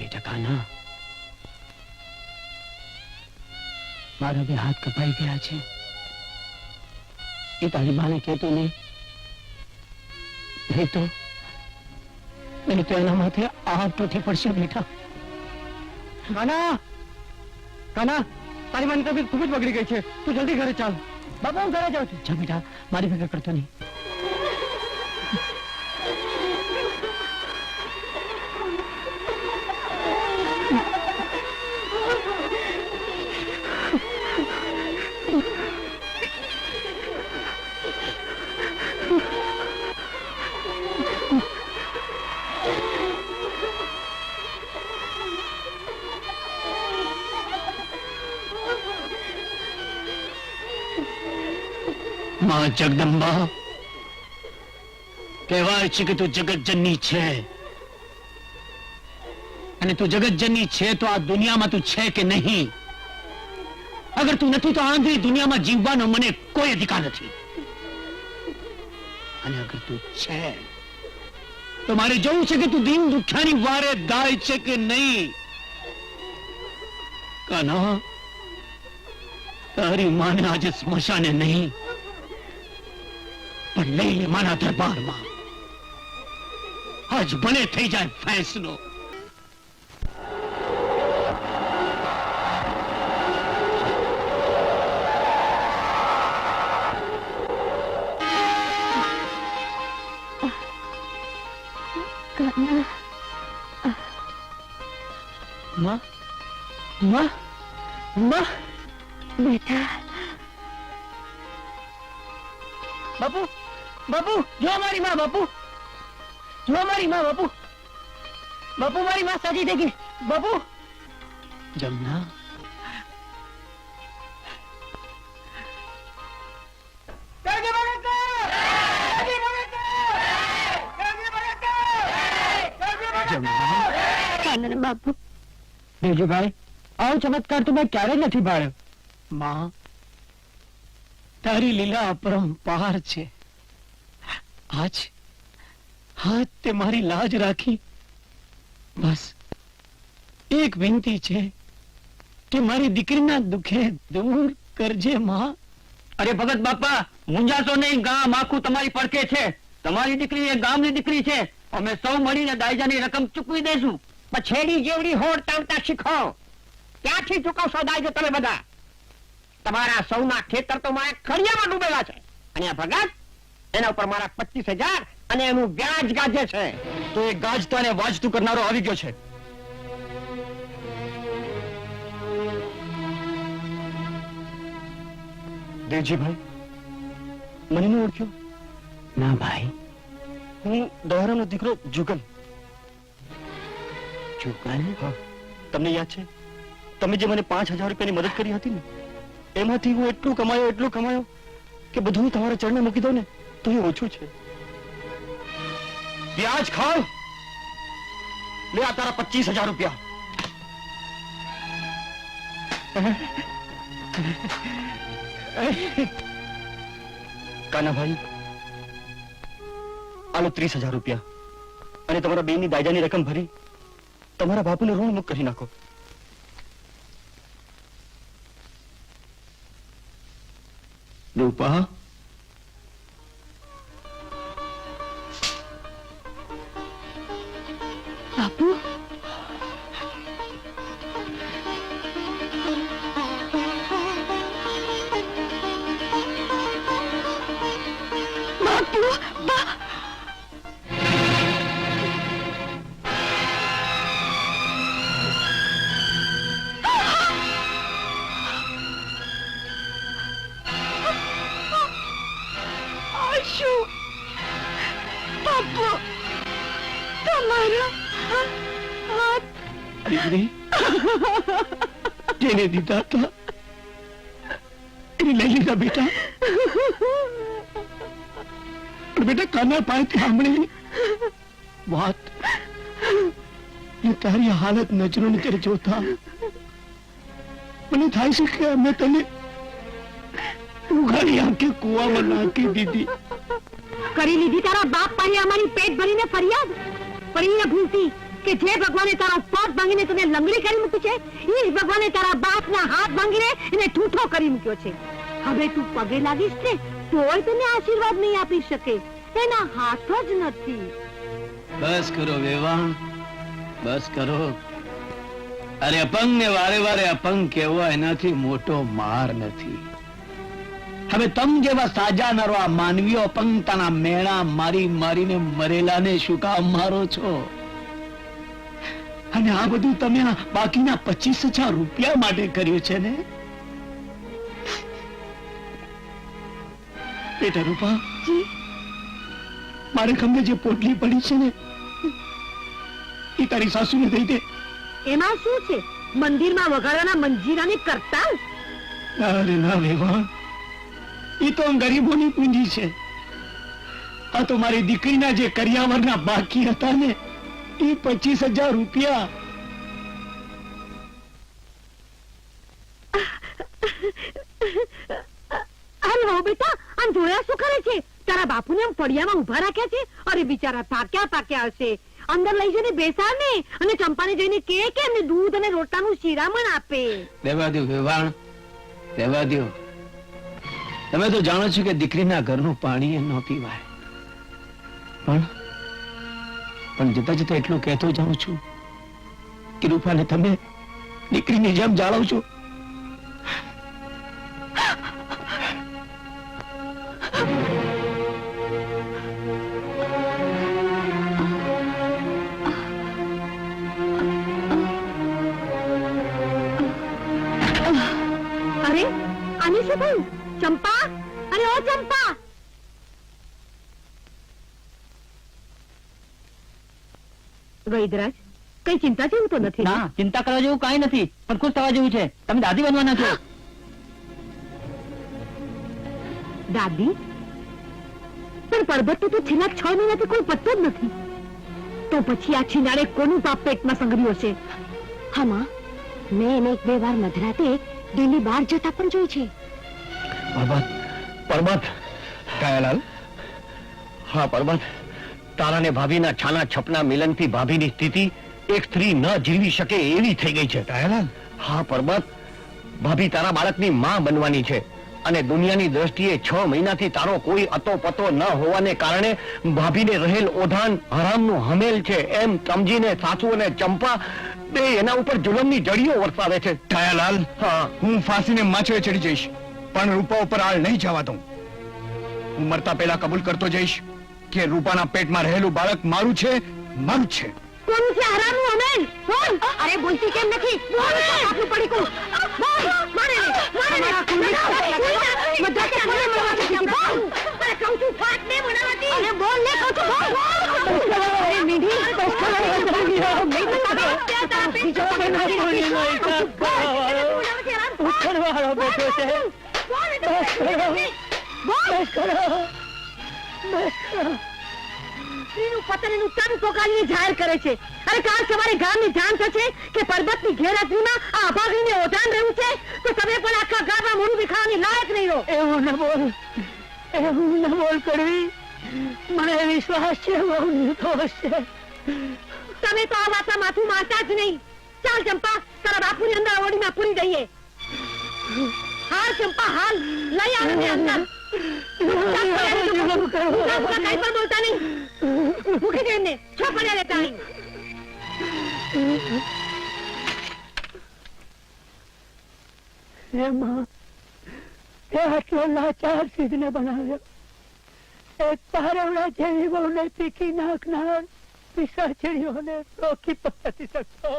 બેટા કાના મારા બે હાથ કપાઈ ગયા છે. એ તારી માને કહેતો નહીં. તો નહીં તો એના માથે આગ ટોઠી પડશે બેટા. કાના! કાના! તારી માની તબિયત ખૂબ જ બગડી ગઈ છે. તું જલ્દી ઘરે ચાલ. બાપા, હું ઘરે જાઉં છું. જા બેટા, મારી ભેગા કરતો નહીં. જગદંબા. કહેવાય છે કે તું જગતજનની છે. અને તું જગતજનની છે તો આ દુનિયામાં તું છે કે નહીં? અગર તું નથી તો આંધી દુનિયામાં જીવવાનો મને કોઈ અધિકાર નથી. અને અગર તું છે, તો મારે જોવું છે કે તું દીન દુખ્યાની વારે ગાય છે કે નહીં? કાના, તારી માને આજે સ્મશાને નહીં. પણ નહીં મારા દરબારમાં. આજ ભલે થઈ જાય ફેંસનો. માં માં માં. બેટા. બાપુ બાપુ જો મારી માં બાપુ. જો મારી માં બાપુ. બાપુ મારી માં સાજી થઈ ગઈ. બાપુ. જમના. બાપુ. દેવજીભાઈ આવો ચમત્કાર તો મેં ક્યારે નથી ભાળ્યો માં તારી લીલા અપરંપાર છે. આજ હાથ તે મારી લાજ રાખી. બસ, એક વિનંતી છે કે મારી દીકરીના દુખે દૂર કરજે માં. અરે ભગત બાપા મુંજાશો નહીં, ગામ આખું તમારી પડખે છે. તમારી દીકરી એ ગામની દીકરી છે. અમે સૌ મળીને દાયજાની રકમ ચૂકવી દઈશું. પછેડી જેવડી હોડ તાવતા શીખો. ક્યાંથી ચૂકવશો દાયજો તમે બધા? તમારા સૌના ખેતર તો મારા ખડિયામાં ડૂબેલા છે. અને ભગત એના ઉપર મારા પચીસ હજાર અને એનું વ્યાજ ગાજે છે. તો એ ગાજતા ને વાજતું કરનારો આવી ગયો છે. દેવજીભાઈ મને ન ઓળખ્યો? ના ભાઈ. હું દોહરાનો દીકરો જુગલ. જુગલ? હા. તમને યાદ છે? તમે જે મને પાંચ હજાર રૂપિયાની મદદ કરી હતી ને એમાંથી હું એટલું કમાયો એટલું કમાયો કે બધું તમારા ચરણે મૂકી દઉં ને. તો ઓછું છે. વ્યાજ ખાવ. લે આ તારા પચીસ હજાર રૂપિયા. કાનાભાઈ, આલો ત્રીસ હજાર રૂપિયા. અને તમારા બેનની દાયજાની રકમ ભરી. તમારા બાપુને ઋણ મુક્ત કરી નાખો. રૂપા દીકરી જેને દીધા હતા. એને લઈ લીધા બેટા. પણ બેટા કાના પાસેથી સાંભળેલી વાત. એ તારી હાલત નજરો નજર જોતા. મને થાય છે કે અમે તને ઉઘાડી આંખે કુવામાં નાખી દીધી. કરી લીધી તારા બાપ પાસે અમારી પેટ ભરીને ફરિયાદ? પણ એ ભૂલતી? કે જે ભગવાને તારા પગ ભાંગીને તને લંગડી કરી મૂકી છે, એ ભગવાને તારા બાપના હાથ ભાંગીને એને ઠૂઠો કરી મૂક્યો છે. હવે તું પગે લાગીશ ને, તોય તને આશીર્વાદ નહીં આપી શકે. એના હાથ જ નથી. બસ કરો વેવા બસ કરો. અરે અપંગ ને વારે વારે અપંગ કેવો એનાથી મોટો માર નથી. હવે તમ જેવા સાજા નરો આ માનવીઓ અપંગતાના મેળા મારી મારીને મરેલાને શું કામ મારો છો? અને આ બધું તમે આ બાકીના પચીસ હજાર રૂપિયા માટે કર્યું છે ને? બેટા રૂપા મારે ખંભે જે પોટલી પડી છે ને એ તારી સાસુને દઈ દે. એમાં શું છે? મંદિરમાં વગાડવાના મંજીરાની કરતા અરે ના વેવાણ એ તો ગરીબોની પૂંજી છે. આ તો મારી દીકરીના જે કરિયાવરના બાકી હતા ને એ પચીસ હજાર રૂપિયા. હાલો બેટા આમ જોયા શું કરે છે? તારા બાપુને આમ ફળિયામાં ઊભા રાખ્યા છે? અરે બિચારા થાક્યા પાક્યા હશે. અંદર લઈ જઈને બેસાડ ને અને ચંપાને જઈને કે કે એમને દૂધ અને રોટલાનું શિરામણ આપે. દેવા દો વેવાણ દેવા દો તમે તો જાણો છો કે દીકરીના ઘરનું પાણી ન પીવાય. પણ પણ જતા જતા એટલું કહેતો જાઉં છું કે રૂપાને તમે દીકરીની જેમ જાળવજો છો વૈદરાજ કઈ ચિંતા જેવું તો નથી? ના ચિંતા કરવા જેવું કઈ નથી પણ ખુશ થવા જેવું છે. તમે દાદી બનવાના છો. દાદી? પણ પરબત તો છેલ્લા છ મહિનાથી કોઈ પત્તો જ નથી. તો પછી આ છીનારે કોનું પાપ પેટમાં સંગ્રહ્યો છે હા માં. મેં એને એક બે વાર મધરાતે દિલ્હી બહાર જતા પણ જોઈ છે. પરબત પરબત. કાયાલાલ? હા પરબત. તારા ને ભાભીના છાના છપના મિલનથી ભાભીની સ્થિતિ એક સ્ત્રી ન જીવી શકે એવી થઈ ગઈ છે. કાયાલાલ હા પરબત. ભાભી તારા બાળકની માં બનવાની છે અને દુનિયાની દ્રષ્ટિએ છ મહિનાથી તારો કોઈ અતો પતો ન હોવાને કારણે ભાભીને રહેલ ઓઢાન હરામનું હમેલ છે. એમ સમજીને સાસુ અને ચંપા બે એના ઉપર જુલમની જડીઓ વરસાવે છે. કાયાલાલ હા. હું ફાંસીને માછે ચડી જઈશ પણ રૂપા ઉપર આળ નહીં જવા દઉં. હું મરતા પહેલા કબૂલ કરતો જઈશ. કે રૂપાના પેટમાં રહેલું બાળક મારું છે મારું છે કોણ છે હરામનું અમેન બોલ અરે બોલતી કેમ નથી બોલ આપનું પડીકું બોલ મારે મારે મારે ને. બધા કે દીધી. બોલ અરે કહું છું ફાટ ને બનાવતી અરે બોલ ને કહું છું બોલ બોલ અરે મીઠી બસ કરો બીજો ઉઠણવાળો બેઠો છે સ્ત્રીનું પતન એનું તન પોકારીને જાહેર કરે છે. અરે કાલ સવારે ગામની જાણ થશે કે પર્વતની ઘેરાત્રીમાં આ અભાગીને ઓઢાણ રહ્યું છે? તો તમે પણ આખા ગામમાં મોઢું દેખાવાની લાયક નહીં રહો. એવું ન બોલ. એવું ન બોલ કરવી મને વિશ્વાસ છે બહુ નિર્દોષ છે. તમે તો આ વાતમાં માથું મારતા જ નહીં. ચાલ ચંપા તારા બાપુની અંદર ઓડીમાં પૂરી દઈએ. હાલ ચંપા હાલ. લઈ આવે અંદર. કઈ પણ બોલતા નહીં મૂકી દે એમને છો પડ્યા રહેતા નહીં એમાં એ આટલો લાચાર સિદ્ધને બનાવ્યો એ તારવડા જેવી બહુને પીકી નાખનાર પિસાચડીઓને રોકી પણ શકતો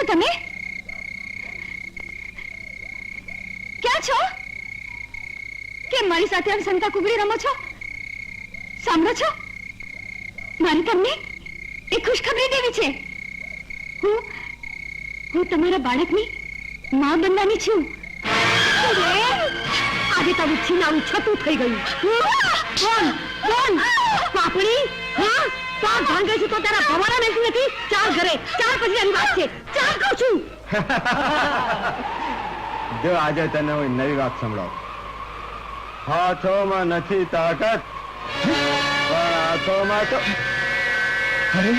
છો તમે? ક્યાં છો? કે મારી સાથે આમ શંકા કુગડી રમો છો? સાંભળો છો? મારે તમને એ ખુશખબરી દેવી છે. હું હું તમારા બાળકની માં બનવાની છું. આજે તારું છીનાવું છતું થઈ ગયું. કોણ? કોણ? પાપડી? હા ચાલ ભાંગે છું તો તારા ભવાના મેસી નથી? ચાર ઘરે. ચાર પછી એની વાત છે. ચાર કહું છું. જો આજે તને હું નવી વાત સંભળાવું. હાથોમાં નથી તાકાત. પણ હાથોમાં તો અરે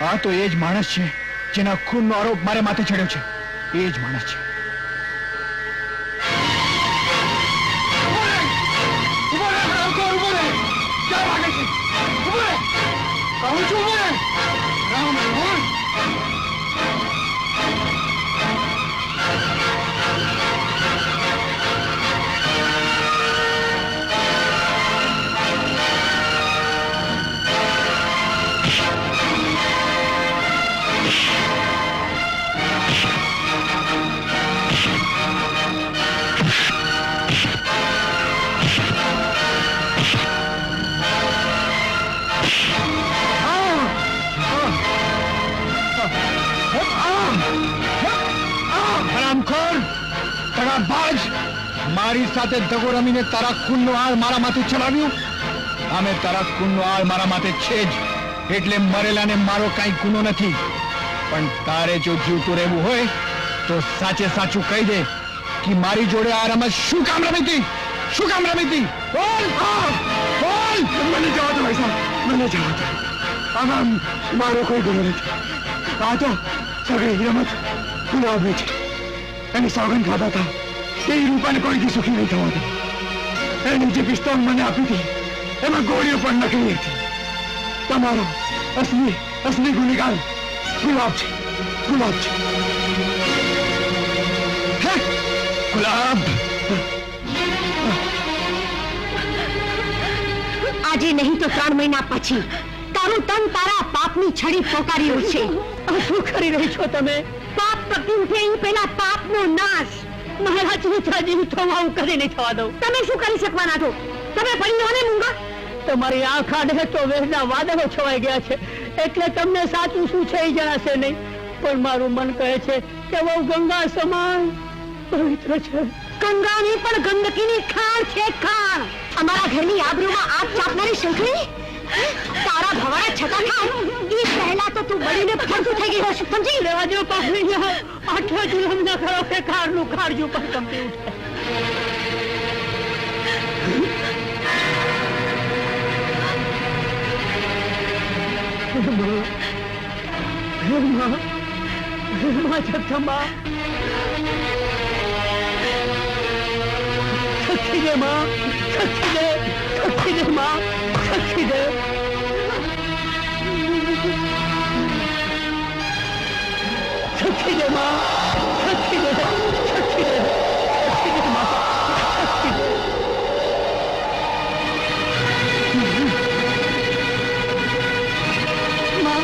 આ તો એ જ માણસ છે જેના ખૂનનો આરોપ મારે માથે ચડ્યો છે. એ જ માણસ છે. 返回中国人然美国 સાથે દગો રમીને તારા ખૂનનો આળ મારા માથે ચલાવ્યું આમે તારા ખૂનનો આળ મારા માથે છે જ. એટલે મરેલાને મારો કાંઈ ગુનો નથી. પણ તારે જો જીવતું રહેવું હોય, તો સાચે સાચું કહી દે કે મારી જોડે આ રમત શું કામ રમી હતી? શું કામ રમી હતી? બોલ બોલ. મને જવા દો, ભાઈ સાહેબ. મને જવા દો. આમાં મારો કોઈ ગુનો નથી. આ તો સગળી રમત ગુલાબી છે. એની સોગંદ ખાધા હતા. એ રૂપાને કોઈથી સુખી નહીં થવા દે એની જે પિસ્તોલ મને આપી હતી એમાં ગોળીઓ પણ નકલી હતી. તમારો અસલી અસલી ગુનેગાર ગુલાબ છે? ગુલાબ છે? ગુલાબ! આજે નહીં તો ત્રણ મહિના પછી તારું તન તારા પાપની છડી પોકારી છે. શું કરી રહી છો તમે? પાપ પકી ઉઠે એ પહેલા પાપનો નાશ. મારા ચૂથા જીવ થવા હું કદી નહીં થવા દઉં. તમે શું કરી શકવાના છો? તમે પડી ને મૂંગા? તમારી આંખ આડે તો વેદના વાદળો છવાઈ ગયા છે. એટલે તમને સાચું શું છે એ જણાશે નહીં. પણ મારું મન કહે છે કે બહુ ગંગા સમાન પવિત્ર છે. ગંગાની પણ ગંદકીની ખાણ છે ખાણ. અમારા ઘરની આબરૂમાં આગ ચાપનારી શંખણી તારા ભવાડા છતાં ખાન એ પહેલા તો તું બળીને ફરતું થઈ ગઈ હોશ, સમજી? રાજો પાકડી આઠો જુલમ ન કરો, કે કારનું કાળજું પર કંપી ઉઠે. દે માં. દે માં શક્તિ દે શક્તિ દે શક્તિ દે માં શક્તિ દે માં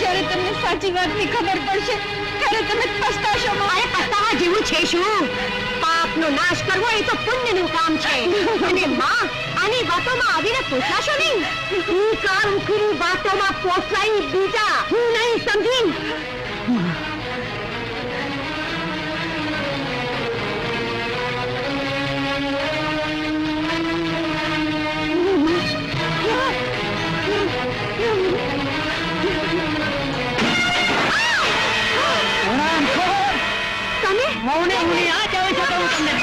જ્યારે તમને સાચી વાતની ખબર પડશે ત્યારે તમે પસ્તાશો અરે પસ્તાવા જેવું છે શું? પાપનો નાશ કરવો એ તો પુણ્યનું કામ છે. અને માં આની વાતોમાં આવીને પોસાશો નહીં? હું કાર ઉખીની વાતોમાં પોસાઈ બીજા. હું નહીં સમજી. મૌને મુનિ આ જ આવે તો હું તમને.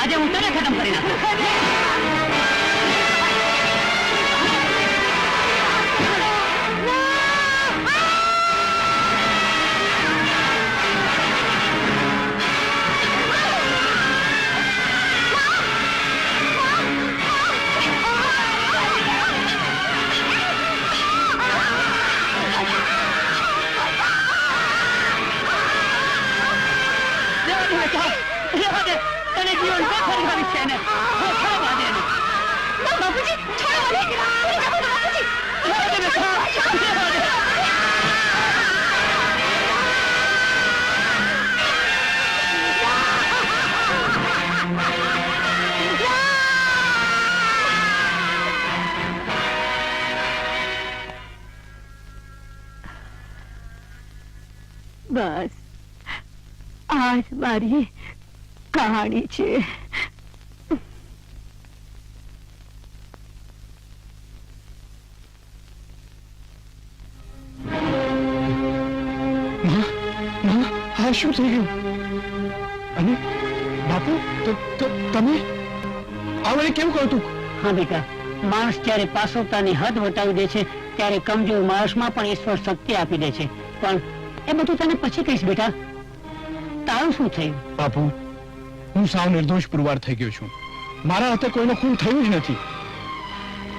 આજે હું તને ખતમ કરી નાખું. 건강 있잖아. 사과 되는. 나 아버지 저리 가네. 우리 아버지 아버지. 사과 되는 사과. બસ આજ મારી કહાણી છે શું થઈ ગયું અને બાપુ તમે આવડે કેમ કહું તું? હા બેટા. માણસ જ્યારે પાસવતાની હદ વટાવી દે છે ત્યારે કમજોર માણસમાં પણ ઈશ્વર શક્તિ આપી દે છે. પણ એ બધું તને પછી કહીશ બેટા. તારું શું થયું? બાપુ હું સાવ નિર્દોષ પુરવાર થઈ ગયો છું. મારા હાથે કોઈનો ખૂન થયું જ નથી.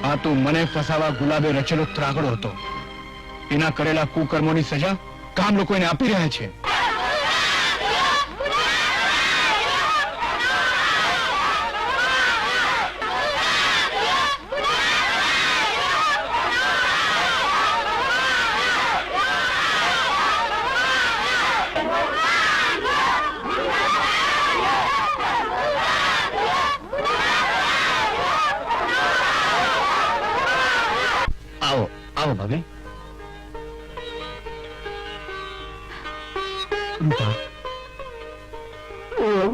આ તો મને ફસાવા ગુલાબે રચેલો ત્રાગડો હતો. એના કરેલા કુકર્મોની સજા કામ લોકો એને આપી રહ્યા છે આવો આવો ભાભી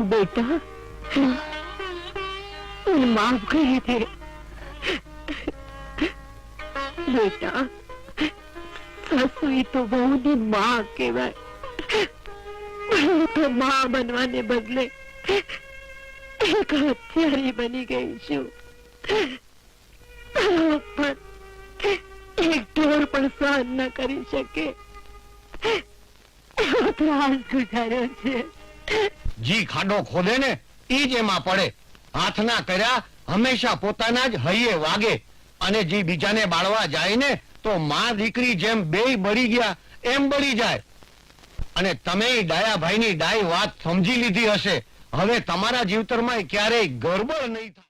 બેટા માફ કરી દે બેટા સાસુ એ તો બહુની માં કહેવાય તો માં બનવાને બદલે એક હથિયારી બની ગઈ છું પણ એક ઢોર પણ સહન ન કરી શકે. ત્રાસ ગુજાર્યો છે. જી, ખાડો ખોદે ને, ઈ જ એમાં પડે. હાથના કર્યા, હંમેશા પોતાના જ હૈયે વાગે. અને જે બીજાને બાળવા જાય ને, તો માં દીકરી જેમ બેય બળી ગયા, એમ બળી જાય. અને તમે ડાયાભાઈની ડાય વાત સમજી લીધી હશે. હવે તમારા જીવતરમાં ક્યારેય ગરબડ નહીં થાય.